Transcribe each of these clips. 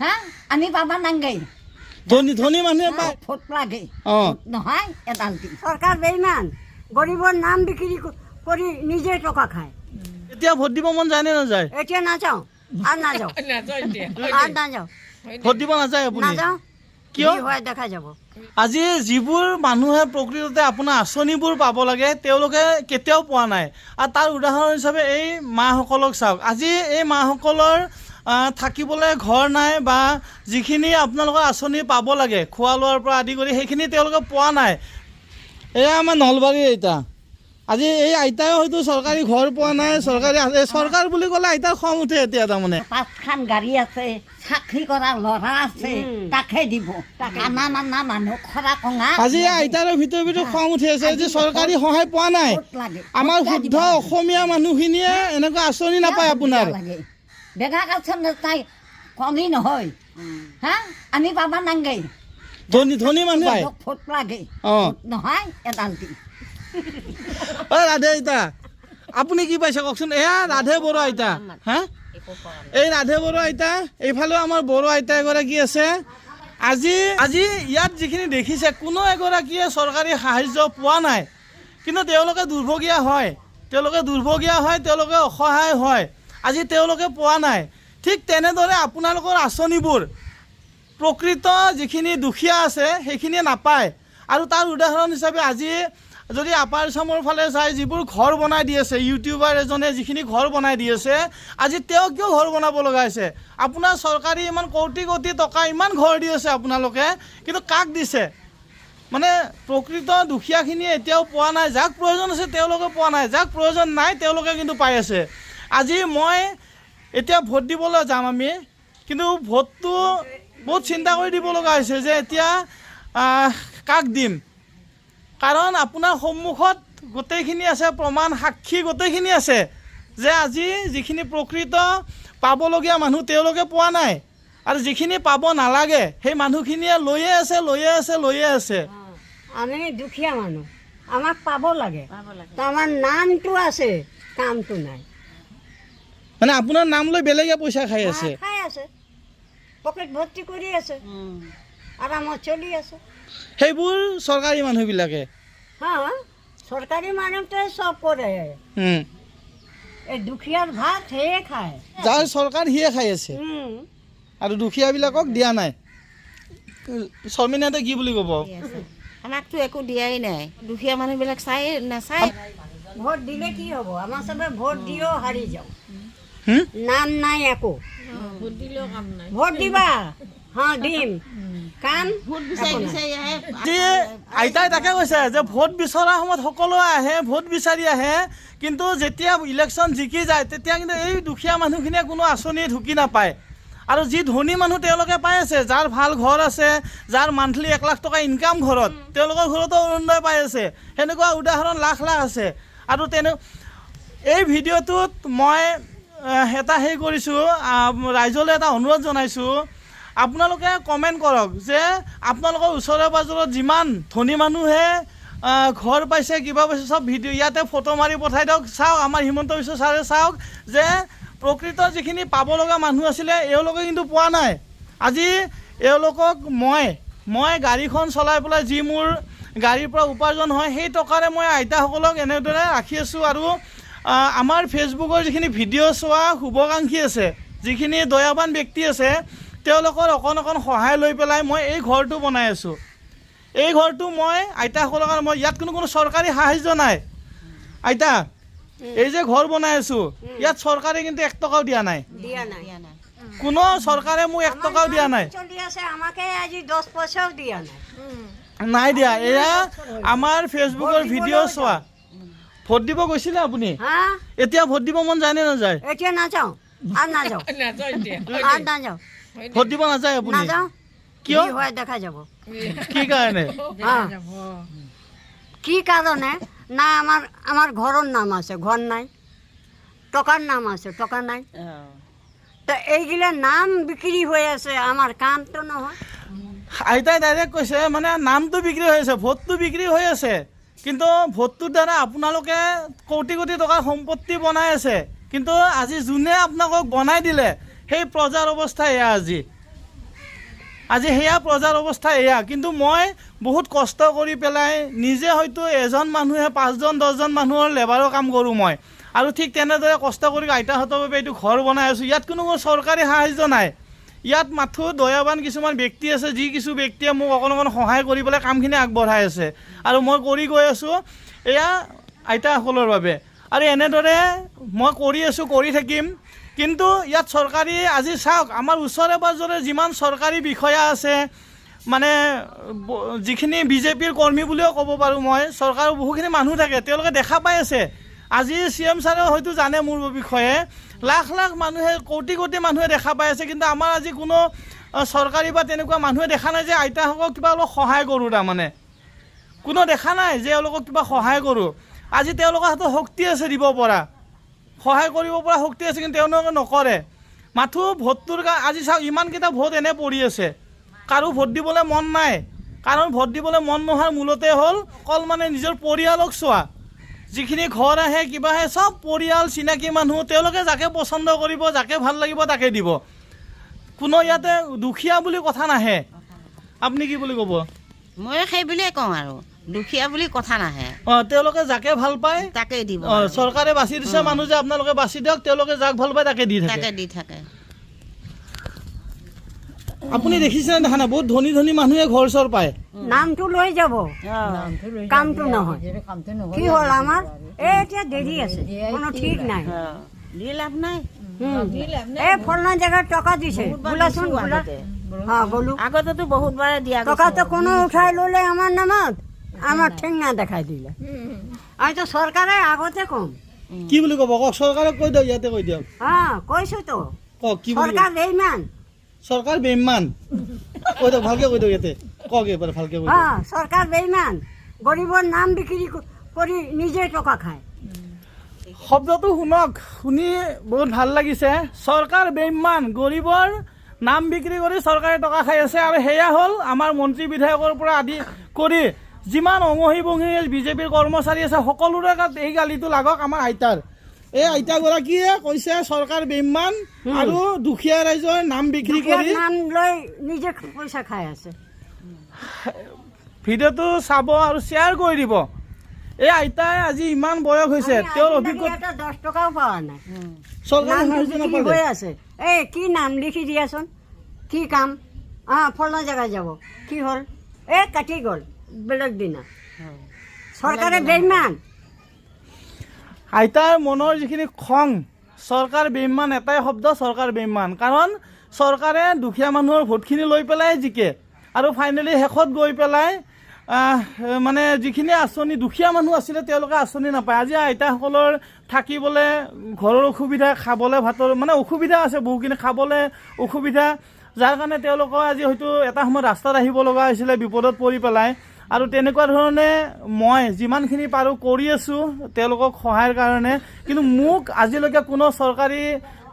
হ্যাঁ আমি পাবা নাংগে ধনী ধনী মানুহে ফুট লাগে। নহয় এডাল দিম সরকার বেইমান গরিবর নাম বিক্রি ক- করি নিজে টাকা খায়। এতিয়া ভোট দিব মন যায় নে নাযায়? এটা না যাও আর না যাও আর না যাও ভোট দিব নাযায় না আপুনি? যাও কিয়? হয় দেখা যাব। আজি যিবোৰ মানুহে প্ৰকৃততে আপোনাৰ আঁচনিবোৰ পাব লাগে তেওঁলোকে কেতিয়াও পোৱা নাই। আৰু তাৰ উদাহৰণ হিচাপে এই মাসকলক চাওক। আজি এই মাসকলৰ থাকিবলৈ ঘৰ নাই বা যিখিনি আপোনালোকৰ আঁচনি পাব লাগে খোৱা লোৱাৰ পৰা আদি কৰি সেইখিনি তেওঁলোকে পোৱা নাই। এয়া আমাৰ নলবাৰীৰ আইতা। আজি এই আইতাই হয়তো চৰকাৰী ঘৰ পোৱা নাই চৰকাৰী চৰকাৰ বুলি ক'লে আইতাৰ খং উঠে এতিয়া তাৰমানে। পাঁচখান গাড়ী আছে চাকৰি কৰা ল'ৰা আছে তাকে দিব। আনা মানা মানুহ খৰা কঙা। আজি আইতাৰ ভিতৰে ভিতৰে খং উঠি আছে যে চৰকাৰী সহায় পোৱা নাই। আমাৰ শুদ্ধ অসমীয়া মানুহখিনিয়ে এনেকুৱা আঁচনি নাপায় আপোনাৰ। লাগে। বেগা কালচোন তাই কমি নহয়। হা? আমি পাবা নাংগে ধনী ধনী মানুহ। পায় ফুট লাগে। অ। নহয় এডাল অ ৰাধে আইতা। আপুনি কি পাইছে কওকচোন? এয়া ৰাধে বড়ো আইতা। হা? এই ৰাধে বড়ো আইতা এইফালেও আমাৰ বড়ো আইতা এগৰাকী আছে। আজি আজি ইয়াত যিখিনি দেখিছে কোনো এগৰাকীয়ে চৰকাৰী সাহাৰ্য পোৱা নাই। কিন্তু তেওঁলোকে দুৰ্ভগীয়া হয়। তেওঁলোকে দুৰ্ভগীয়া হয় তেওঁলোকে অসহায় হয়। আজি তেওঁলোকে পোৱা নাই। ঠিক তেনেদৰে আপোনালোকৰ আঁচনিবোৰ, প্ৰকৃত যিখিনি দুখীয়া আছে, সেইখিনিয়ে নাপায়। আৰু তাৰ উদাহৰণ হিচাপে আজি যদি আপাৰ আচামৰ ফালে চাই যিবোৰ ঘৰ বনাই দি আছে, ইউটিউবাৰ এজনে যিখিনি ঘৰ বনাই দি আছে, আজি তেওঁ কিয় ঘৰ বনাব লগা হৈছে? আপোনাৰ চৰকাৰী ইমান কোটি কোটি টকা ইমান ঘৰ দি আছে আপোনালোকে, কিন্তু কাক দিছে? মানে প্ৰকৃত দুখীয়াখিনিয়ে এতিয়াও পোৱা নাই, যাক প্ৰয়োজন আছে তেওঁলোকে পোৱা নাই, যাক প্ৰয়োজন নাই তেওঁলোকে কিন্তু পাই আছে। আজি মই এতিয়া ভোট দিবলৈ যাম আমি কিন্তু ভোটটো বহুত চিন্তা কৰি দিব লগা হৈছে যে এতিয়া কাক দিম? কাৰণ আপোনাৰ সন্মুখত গোটেইখিনি আছে প্ৰমাণ সাক্ষী গোটেইখিনি আছে যে আজি যিখিনি প্ৰকৃত পাবলগীয়া মানুহ তেওঁলোকে পোৱা নাই আৰু যিখিনি পাব নালাগে সেই মানুহখিনিয়ে লৈয়ে আছে লৈয়ে আছে লৈয়ে আছে। আমি দুখীয়া মানুহ আমাক পাব লাগে। তো আমার নামটো আছে কামটো নাই। মানে আপোনাৰ নাম লৈ বেলেগে পইচা খাই আছে। খাই আছে। পকেট ভর্তি কৰি আছে। আরামত চলি আছে। সেইবোৰ চৰকাৰী মানুহবিলাকে। হ্যাঁ সরকারি মানুষটাই সব করে উম। এই দুখীয়ার ভাত সেয়ে খায়। যাৰ চৰকাৰ সিয়ে খাই আছে। হুম আৰু দুখীয়াবিলাকক দিয়া নাই। শৰ্মিনাহঁতে কি বুলি ক'ব? আমাকতো একো দিয়াই নাই। দুখীয়া মানুহবিলাক চাই নাচায়। ভোট দিলে কি হ'ব? আমাৰ চবে ভোট দিও হাৰি যাওঁ? নাম নাই একো। ভোট দিবা? হ্যাঁ দিম। কাম? একো আইতাই তাকে কৈছে যে ভোট বিচৰা সময়ত সকলোৱে আহে ভোট বিচাৰি আহে কিন্তু যেতিয়া ইলেকশ্যন জিকি যায় তেতিয়া কিন্তু এই দুখীয়া মানুহখিনিয়ে কোনো আঁচনি ঢুকি নাপায়। আৰু যি ধনী মানুহ তেওঁলোকে পাই আছে যাৰ ভালো ঘৰ আছে যাৰ মান্থলি এক লাখ টকা ইনকাম ঘৰত তেওঁলোকৰ ঘৰতো অৰুণোদয় পাই আছে। সেনেকুৱা উদাহৰণ লাখ লাখ আছে। আৰু তেনে এই ভিডিঅ'টোত মই এটা হেৰি কৰিছোঁ। ৰাইজলৈ এটা অনুৰোধ জনাইছোঁ। আপোনালোকে কমেণ্ট কৰক যে আপোনালোকৰ ওচৰে পাজৰত যিমান ধনী মানুহে ঘৰ পাইছে, কিবা পাইছে, চব ভিডিঅ' ইয়াতে ফটো মাৰি পঠাই দিয়ক। চাওক, আমাৰ হিমন্ত বিশ্ব ছাৰে চাওক যে প্ৰকৃত যিখিনি পাব লগা মানুহ আছিলে, এওঁলোকে কিন্তু পোৱা নাই। আজি এওঁলোকক মই মই গাড়ীখন চলাই পেলাই যি মোৰ গাড়ীৰ পৰা উপাৰ্জন হয়, সেই টকাৰে মই আইতাসকলক এনেদৰে ৰাখি আছোঁ আৰু আমাৰ ফেচবুকৰ যিখিনি ভিডিঅ' চোৱা শুভাকাংক্ষী আছে যিখিনি দয়াৱান ব্যক্তি আছে তেওঁলোকৰ অকণ অকণ সহায় লৈ পেলাই মই এই ঘৰটো বনাই আছোঁ। এই ঘৰটো মই আইতাসকলৰ কাৰণে মই ইয়াত কোনো কোনো চৰকাৰী সাহাৰ্য নাই। আইতা এই যে ঘৰ বনাই আছোঁ ইয়াত চৰকাৰে কিন্তু এক টকাও দিয়া নাই। কোনো চৰকাৰে মোক এক টকাও দিয়া নাই। চলি আছে আমাকে আজি দহ পইচাও দিয়া নাই। নাই দিয়া এয়া আমাৰ ফেচবুকৰ ভিডিঅ' চোৱা। ভোট দিব গৈছিলে আপুনি? হা? এতিয়া ভোট দিব মন যায় নে নাযায়? এতিয়া নাযাওঁ। আর না যাও আর না যাও ভোট দিব নাযায় আপুনি? যাও কিয়? হয় দেখা যাব। কি কাৰণে? হ্যাঁ কি কারণে না আমার আমার ঘরের নাম আছে ঘর নাই। টকার নাম আছে টকা নাই। তো এইগুলা নাম বিক্রি হয়ে আছে আমার কাম তো নহয়। আইতাই ডাইৰেক্ট কৈছে মানে নামটো বিক্ৰী হৈ আছে ভোটটো বিক্ৰী হৈ আছে। কিন্তু ভোটটোৰ দ্বাৰা আপোনালোকে কোটি কোটি টকাৰ সম্পত্তি বনাই আছে। কিন্তু আজি যোনে আপোনালোকক বনাই দিলে, সেই প্ৰজাৰ অৱস্থা এয়া আজি। আজি সেয়া প্ৰজাৰ অৱস্থা এয়া। কিন্তু মই বহুত কষ্ট কৰি পেলাই নিজে হয়তো এজন মানুহে, পাঁচজন, দহজন মানুহৰ লেবাৰৰ কাম কৰোঁ মই। আৰু ঠিক তেনেদৰে কষ্ট কৰি আইতাহঁতৰ বাবে এইটো ঘৰ বনাই আছোঁ। ইয়াত কোনো চৰকাৰী সাহাৰ্য নাই। ইয়াত মাথো দয়াবান কিছুমান ব্যক্তি আছে, যি কিছু ব্যক্তিয়ে মোক অকণ অকণ সহায় কৰি পেলাই কামখিনি আগবঢ়াই আছে। আৰু মই কৰি গৈ আছোঁ এয়া আইতাসকলৰ বাবে। আৰু এনেদৰে মই কৰি আছোঁ, কৰি থাকিম। কিন্তু ইয়াত চৰকাৰী, আজি চাওক, আমাৰ ওচৰে পাঁজৰে যিমান চৰকাৰী বিষয়া আছে মানে যিখিনি বিজেপিৰ কৰ্মী বুলিও ক'ব পাৰোঁ মই, চৰকাৰৰ বহুখিনি মানুহ থাকে, তেওঁলোকে দেখা পাই আছে। আজি চি এম ছাৰেও হয়তো জানে মোৰ বিষয়ে। লাখ লাখ মানুহে, কোটি কোটি মানুহে দেখা পাই আছে, কিন্তু আমাৰ আজি কোনো চৰকাৰী বা তেনেকুৱা মানুহে দেখা নাই যে আইতাসকলক কিবা অলপ সহায় কৰোঁ তাৰমানে। কোনো দেখা নাই যে এওঁলোকক কিবা সহায় কৰোঁ। আজি তেওঁলোকৰ হাতত শক্তি আছে দিব পৰা। সহায় কৰিব পৰা শক্তি আছে, কিন্তু তেওঁলোকে নকৰে। মাথো ভোটটোৰ কা আজি চাওক, ইমানকেইটা ভোট এনে পৰি আছে। কাৰো ভোট দিবলৈ মন নাই। কাৰণ ভোট দিবলৈ মন নোহোৱাৰ মূলতে হ'ল, অকল মানে নিজৰ পৰিয়ালক চোৱা। যিখিনি ঘৰ আহে কিবা আহে চব পৰিয়াল চিনাকি মানুহ তেওঁলোকে যাকে পচন্দ কৰিব যাকে ভালো লাগিব তাকে দিব। কোনো ইয়াতে দুখীয়া বুলি কথা নাহে। আপুনি কি বুলি ক'ব? ময়ো সেই বুলিয়ে কওঁ আৰু। দুখীয়া বুলি কথা নাহে। অঁ তেওঁলোকে যাকে ভালো পায় তাকেই দিব চৰকাৰে বাছি দিছে মানুহ যে আপোনালোকে বাছি দিয়ক তেওঁলোকে যাক ভালো পায় তাকে দি থাকে। তাকে দি থাকে। আপুনি দেখিছেনে দেখা নাই বহুত ধনী ধনী মানুহে ঘৰ চৰ পায়। নামটো লৈ যাব। কামটো নহয়। কি হ'ল আমাৰ? এই এতিয়া দেৰি আছে। কোনো ঠিক নাই। দি লাভ নাই। এই ফলনা জেগাত টকা দিছে। বোলাচোন বোলা হ্যাঁ বলো। আগতেতো বহুতবাৰে দিয়া টকা তো কোনো উঠাই ললে আমার নামত। আমার ঠেঙ্গা দেখাই দিলে। আমি তো সরকারের আগতে কম। কি বুলি ক'ব? কওক চৰকাৰক কৈ দিয়ক ইয়াতে কৈ দিয়ক। হ্যাঁ কইছো তো। কওক কি বুলি সরকার বেইমান চৰকাৰ বেইমান। কৈ দিয়ক ভালকে কৈ দিয়ক ইয়াতে? কওক এবাৰ ভালকে কৈ দিয়ক হ্যাঁ সরকার বেইমান। গরিবর নাম বিক্রি ক- করি নিজে টকা খায়। শব্দটো শুনক শুনি বহুত ভালো লাগিছে। চৰকাৰ বেইমান গৰীবৰ নাম বিক্ৰী কৰি চৰকাৰে টকা খাই আছে আৰু সেয়া হ'ল আমাৰ মন্ত্ৰী বিধায়কৰ পৰা আদি কৰি যিমান অঙহী বঙহী বিজেপিৰ কৰ্মচাৰী আছে সকলোৰে গাত এই গালিটো লাগক আমাৰ আইতাৰ। এই আইতাগৰাকীয়ে কৈছে চৰকাৰ বেইমান আৰু দুখীয়া ৰাইজৰ নাম বিক্ৰী কৰি নাম লৈ নিজে পয়সা খাই আছে। ভিডিঅ'টো চাব আৰু শ্বেয়াৰ কৰি দিব। এই আইতাই আজি ইমান বয়স হৈছে তেওঁৰ অভিজ্ঞতা এটা দশ টাকাও পাওয়া নাই। চৰকাৰে আছে এই কি নাম লিখি দিয়াচোন? কি কাম? হ্যাঁ ফলনা জায়গায় যাব। কি হল? এ কাটি গল বেলেগ দিনা। সরকারে বেইমান। আইতাৰ মনৰ যিখিনি খং, চৰকাৰ বেইমান, এটাই শব্দ চৰকাৰ বেইমান। কাৰণ চৰকাৰে দুখীয়া মানুহৰ ভোটখিনি লৈ পেলাই জিকে। আৰু ফাইনেলি শেষত গৈ পেলাই মানে যিখিনি আঁচনি দুখীয়া মানুহ আছিলে, তেওঁলোকে আঁচনি নাপায়। আজি আইতাসকলৰ থাকিবলৈ, ঘৰৰ অসুবিধা, খাবলৈ ভাতৰ মানে অসুবিধা আছে বহুখিনি, খাবলৈ অসুবিধা। যাৰ কাৰণে তেওঁলোকৰ আজি হয়তো এটা সময়ত ৰাস্তাত আহিব লগা হৈছিলে, বিপদত পৰি পেলাই। আৰু তেনেকুৱা ধৰণে মই যিমানখিনি পাৰোঁ কৰি আছোঁ তেওঁলোকক সহায়ৰ কাৰণে। কিন্তু মোক আজিলৈকে কোনো চৰকাৰী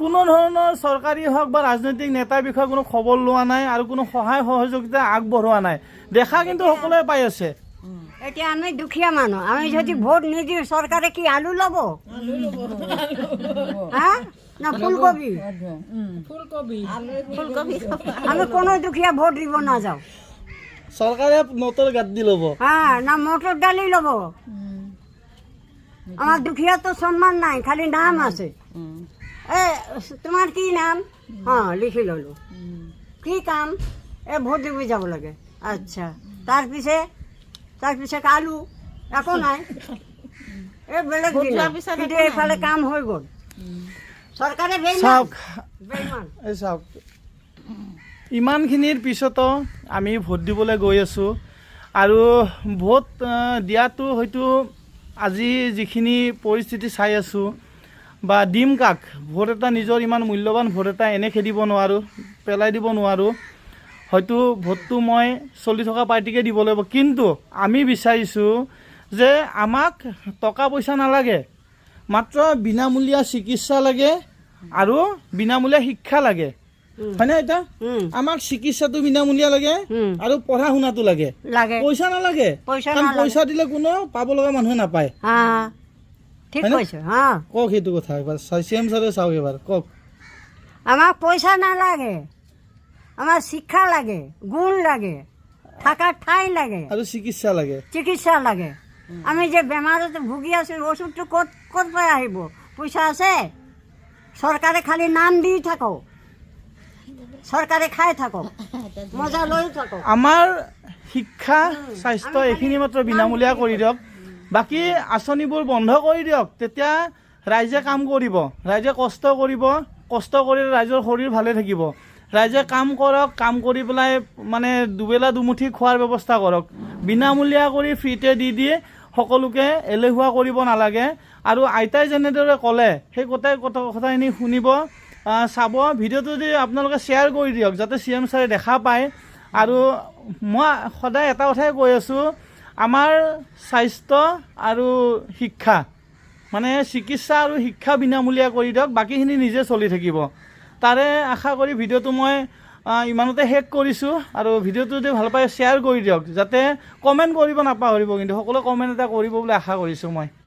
কোনো ধৰণৰ চৰকাৰী হওক বা ৰাজনৈতিক নেতাৰ বিষয়ে কোনো খবৰ লোৱা নাই আৰু কোনো সহায় সহযোগিতা আগবঢ়োৱা নাই। দেখা কিন্তু সকলোৱে পাই আছে। এতিয়া আমি দুখীয়া মানুহ আমি যদি ভোট নিদিওঁ চৰকাৰে কি আলু ল'ব? হা? না ফুলকবি? ফুলকবি আমি কোনো দুখীয়া ভোট দিব নাযাওঁ। চৰকাৰে নোটৰ গাত দি ল'ব। হ্যাঁ না মটর ডালি লব। আমার দুখিয়া তো সম্মান নাই খালি নাম আছে। এ তোমার কি নাম? হ্যাঁ লিখি ললো। কি কাম? এ ভোট দিব যাব লাগে। আচ্ছা তার পিছে তার পিছে আলু একো নাই। এ বেলেগ কিন্তু এইফালে কাম হৈ গ'ল চৰকাৰে বেইমান। এই চাওক ইমানখিনিৰ পিছতো আমি ভোট দিবলৈ গৈ আছোঁ। আৰু ভোট দিয়াটো হয়তো আজি যিখিনি পৰিস্থিতি চাই আছোঁ বা দিম কাক, ভোট এটা নিজৰ ইমান মূল্যৱান ভোট এটা এনে খেদিব নোৱাৰোঁ, পেলাই দিব নোৱাৰোঁ। হয়তো ভোটটো মই চলি থকা পাৰ্টিকে দিব লাগিব। কিন্তু আমি বিচাৰিছোঁ যে আমাক টকা পইচা নালাগে, মাত্ৰ বিনামূলীয়া চিকিৎসা লাগে আৰু বিনামূলীয়া শিক্ষা লাগে। এতিয়া উম, আমাক চিকিৎসাটো বিনামূলীয়া লাগে আৰু পঢ়া শুনাটো লাগে। পইচা নালাগে। পইচা কাৰণ পইচা দিলে কোনো পাব লগা মানুহে নাপায়। কওক সেইটো কথা এবাৰ চি এম ছাৰে চাওক এবাৰ। কওক। আমাক পইচা নালাগে। শিক্ষা লাগে গুণ লাগে থকাৰ ঠাই লাগে। আৰু চিকিৎসা লাগে। চিকিৎসা লাগে। আমি যে বেমাৰত ভুগি আছো ওষুধটো ক'ত ক'ত পৰা আহিব? পইচা আছে? চৰকাৰে খালি নাম দি থাকক। চৰকাৰে খাই থাকক মজা লৈ থাকক আমাৰ শিক্ষা স্বাস্থ্য এইখিনি মাত্ৰ বিনামূলীয়া কৰি দিয়ক। বাকী আঁচনিবোৰ বন্ধ কৰি দিয়ক তেতিয়া ৰাইজে কাম কৰিব। ৰাইজে কষ্ট কৰিব কষ্ট কৰিলে ৰাইজৰ শৰীৰ ভালে থাকিব। ৰাইজে কাম কৰক কাম কৰি পেলাই মানে দুবেলা দুমুঠি খোৱাৰ ব্যৱস্থা কৰক। বিনামূলীয়া কৰি ফ্ৰীতে দি দিয়ে সকলোকে এলেহুৱা কৰিব নালাগে। আৰু আইতাই যেনেদৰে ক'লে সেই গোটেই কথা কথাখিনি শুনিব। চাব। ভিডিঅ'টো যদি আপোনালোকে শ্বেয়াৰ কৰি দিয়ক, যাতে চি এম ছাৰে দেখা পায়। আৰু মই সদায় এটা কথাই কৈ আছোঁ, আমাৰ স্বাস্থ্য আৰু শিক্ষা মানে চিকিৎসা আৰু শিক্ষা বিনামূলীয়া কৰি দিয়ক, বাকীখিনি নিজে চলি থাকিব। তাৰে আশা কৰি ভিডিঅ'টো মই ইমানতে শেষ কৰিছোঁ। আৰু ভিডিঅ'টো যদি ভালো পায় শ্বেয়াৰ কৰি দিয়ক, যাতে কমেণ্ট কৰিব নাপাহৰিব, কিন্তু সকলোৱে কমেণ্ট এটা কৰিব বুলি আশা কৰিছোঁ মই।